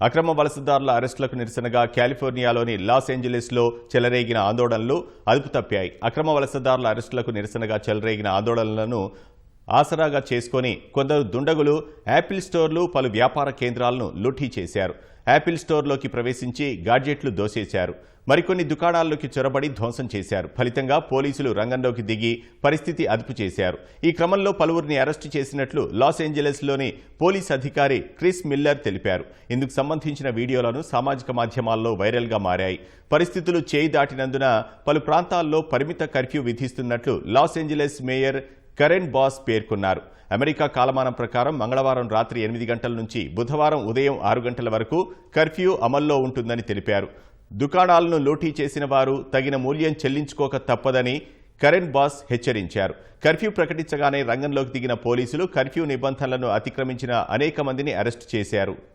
అక్రమ వలసదారుల అరెస్టులకు నిరసనగా కాలిఫోర్నియాలోని లాస్ ఏంజలీస్లో చెలరేగిన ఆందోళనలు అదుపు తప్పాయి అక్రమ వలసదారుల అరెస్టులకు నిరసనగా చెలరేగిన ఆందోళనలను ఆసరాగా చేసుకొని కొందరు దుండగులు యాపిల్ స్టోర్లు పలు వ్యాపార కేంద్రాలను లూటీ చేశారు. యాపిల్ స్టోర్లోకి ప్రవేశించి గాడ్జెట్లు దోసేశారు. మరికొన్ని దుకాణాల్లోకి చొరబడి ధ్వంసం చేశారు. ఫలితంగా పోలీసులు రంగంలోకి దిగి పరిస్థితి అదుపు చేశారు. ఈ క్రమంలో పలువురిని అరెస్టు చేసినట్లు లాస్ ఏంజలీస్లోని పోలీస్ అధికారి క్రిస్ మిల్లర్ తెలిపారు. ఇందుకు సంబంధించిన వీడియోలను సామాజిక మాధ్యమాల్లో వైరల్గా మారాయి. పరిస్థితులు చేయి దాటినందున పలు ప్రాంతాల్లో పరిమిత curfew విధిస్తున్నట్లు Los Angeles mayor Karen Bass పేర్కొన్నారు. అమెరికా కాలమానం ప్రకారం మంగళవారం రాత్రి ఎనిమిది గంటల నుంచి బుధవారం ఉదయం ఆరు గంటల వరకు కర్ఫ్యూ అమల్లో ఉంటుందని తెలిపారు. దుకాణాలను లూటీ చేసిన వారు తగిన మూల్యం చెల్లించుకోక తప్పదని కరెన్ బాస్ హెచ్చరించారు. కర్ఫ్యూ ప్రకటించగానే రంగంలోకి దిగిన పోలీసులు కర్ఫ్యూ నిబంధనలను అతిక్రమించిన అనేక మందిని అరెస్టు చేశారు.